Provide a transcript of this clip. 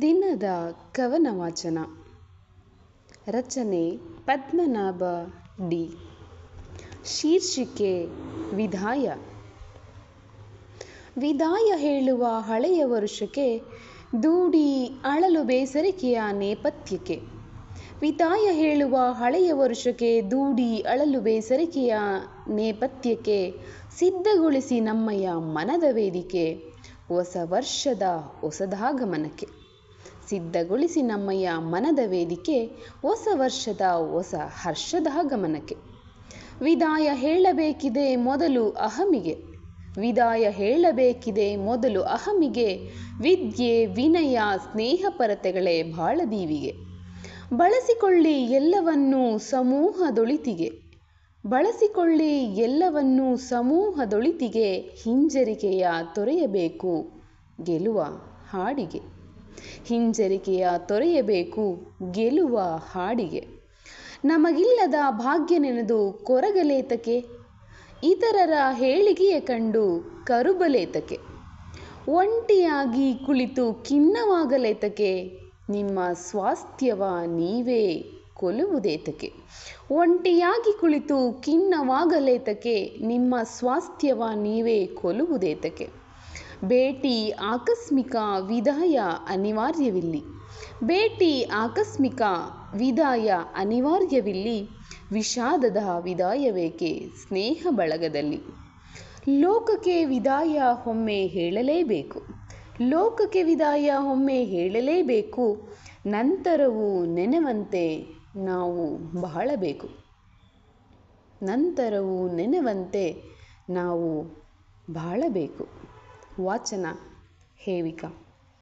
ದಿನದ ಕವನ ವಾಚನ ರಚನೆ ಪದ್ಮನಾಭ ಡಿ. ಶೀರ್ಷಿಕೆ ವಿದಾಯ. ವಿದಾಯ ಹೇಳುವ ಹಳೆಯ ವರುಷಕ್ಕೆ ದೂಡಿ ಅಳಲು ಬೇಸರಿಕೆಯ ನೇಪಥ್ಯಕ್ಕೆ. ವಿದಾಯ ಹೇಳುವ ಹಳೆಯ ವರುಷಕ್ಕೆ ದೂಡಿ ಅಳಲು ಬೇಸರಿಕೆಯ ನೇಪಥ್ಯಕ್ಕೆ ಸಿದ್ಧಗೊಳಿಸಿ ನಮ್ಮಯ ಮನದ ವೇದಿಕೆ. ಹೊಸ ವರ್ಷದ ಹೊಸದಾಗಮನಕ್ಕೆ. ಸಿದ್ಧಗೊಳಿಸಿ ನಮ್ಮಯ್ಯ ಮನದ ವೇದಿಕೆ, ಹೊಸ ವರ್ಷದ ಹೊಸ ಹರ್ಷದ ಗಮನಕ್ಕೆ ವಿದಾಯ ಹೇಳಬೇಕಿದೆ ಮೊದಲು ಅಹಮಿಗೆ. ವಿದಾಯ ಹೇಳಬೇಕಿದೆ ಮೊದಲು ಅಹಮಿಗೆ. ವಿದ್ಯೆ, ವಿನಯ ಸ್ನೇಹಪರತೆಗಳೇ ಬಾಳ ದೀವಿಗೆ. ಬಳಸಿಕೊಳ್ಳಿ ಎಲ್ಲವನ್ನೂ ಸಮೂಹದೊಳಿತಿಗೆ. ಬಳಸಿಕೊಳ್ಳಿ ಎಲ್ಲವನ್ನೂ ಸಮೂಹದೊಳಿತಿಗೆ. ಹಿಂಜರಿಕೆಯ ತೊರೆಯಬೇಕು ಗೆಲುವ ಹಾಡಿಗೆ. ಹಿಂಜರಿಕೆಯ ತೊರೆಯಬೇಕು ಗೆಲುವ ಹಾಡಿಗೆ. ನಮಗಿಲ್ಲದ ಭಾಗ್ಯ ನೆನೆದು ಕೊರಗಲೇತಕೆ ಇತರರ ಹೇಳಿಗೆಯ ಕಂಡು ಕರುಬಲೇತಕೆ ಒಂಟಿಯಾಗಿ ಕುಳಿತು ಖಿನ್ನವಾಗಲೇತಕೆ ನಿಮ್ಮ ಸ್ವಾಸ್ಥ್ಯವ ನೀವೇ ಕೊಲುವುದೇತಕ್ಕೆ ಒಂಟಿಯಾಗಿ ಕುಳಿತು ಖಿನ್ನವಾಗಲೇತಕೆ ನಿಮ್ಮ ಸ್ವಾಸ್ಥ್ಯವ ನೀವೇ ಕೊಲುವುದೇತಕ್ಕೆ ಭೇಟಿ ಆಕಸ್ಮಿಕ ವಿದಾಯ ಅನಿವಾರ್ಯವಿಲ್ಲಿ. ಭೇಟಿ ಆಕಸ್ಮಿಕ ವಿದಾಯ ಅನಿವಾರ್ಯವಿಲ್ಲಿ ವಿಷಾದದ ವಿದಾಯವೇಕೆ? ಸ್ನೇಹ ಬಳಗದಲ್ಲಿ. ಲೋಕಕ್ಕೆ ವಿದಾಯ ಒಮ್ಮೆ ಹೇಳಲೇಬೇಕು. ಲೋಕಕ್ಕೆ ವಿದಾಯ ಒಮ್ಮೆ ಹೇಳಲೇಬೇಕು. ನಂತರವೂ ನೆನವಂತೆ ನಾವು ಬಾಳಬೇಕು. ನಂತರವೂ ನೆನವಂತೆ ನಾವು ಬಾಳಬೇಕು. ವಾಚನ ಹೇವಿಕ